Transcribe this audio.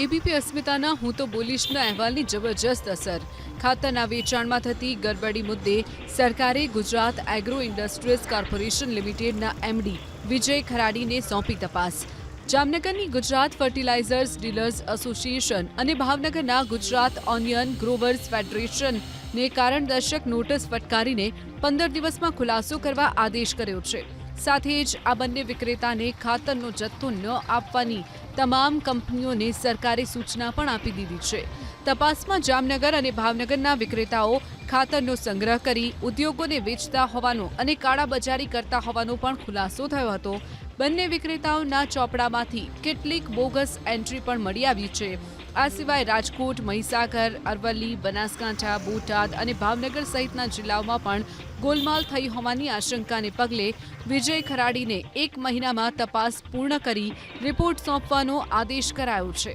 ABP અસ્મિતાના હું તો બોલીશના અહેવાલની જબરજસ્ત અસર. ખાતરના વેચાણમાં થતી ગડબડી મુદ્દે સરકારે ગુજરાત એગ્રો ઇન્ડસ્ટ્રીઝ કોર્પોરેશન લિમિટેડના એમડી વિજય ખરાડીને સોંપી તપાસ. જામનગરની ગુજરાત ફર્ટિલાઇઝર્સ ડીલર્સ એસોસિએશન અને ભાવનગરના ગુજરાત ઓનિયન ગ્રોવર્સ ફેડરેશનને કારણદર્શક નોટિસ ફટકારીને પંદર દિવસમાં ખુલાસો કરવા આદેશ કર્યો છે. સાથે જ આ બંને વિક્રેતાને ખાતરનો જથ્થો ન આપવાની તમામ કંપનીઓને સરકારે સૂચના પણ આપી દીધી છે. તપાસમાં જામનગર અને ભાવનગરના વિક્રેતાઓ ખાતરનો સંગ્રહ કરી ઉદ્યોગોને વેચતા હોવાનો અને કાળાબજારી કરતા હોવાનો પણ ખુલાસો થયો હતો. બંને વિક્રેતાઓના ચોપડામાંથી કેટલીક બોગસ એન્ટ્રી પણ મળી આવી છે. આ સિવાય રાજકોટ, મહીસાગર, અરવલ્લી, બનાસકાંઠા, બોટાદ અને ભાવનગર સહિતના જિલ્લાઓમાં પણ ગોલમાલ થઈ હોવાની આશંકાને પગલે વિજય ખરાડીને એક મહિનામાં તપાસ પૂર્ણ કરી રિપોર્ટ સોંપવાનો આદેશ કરાયો છે.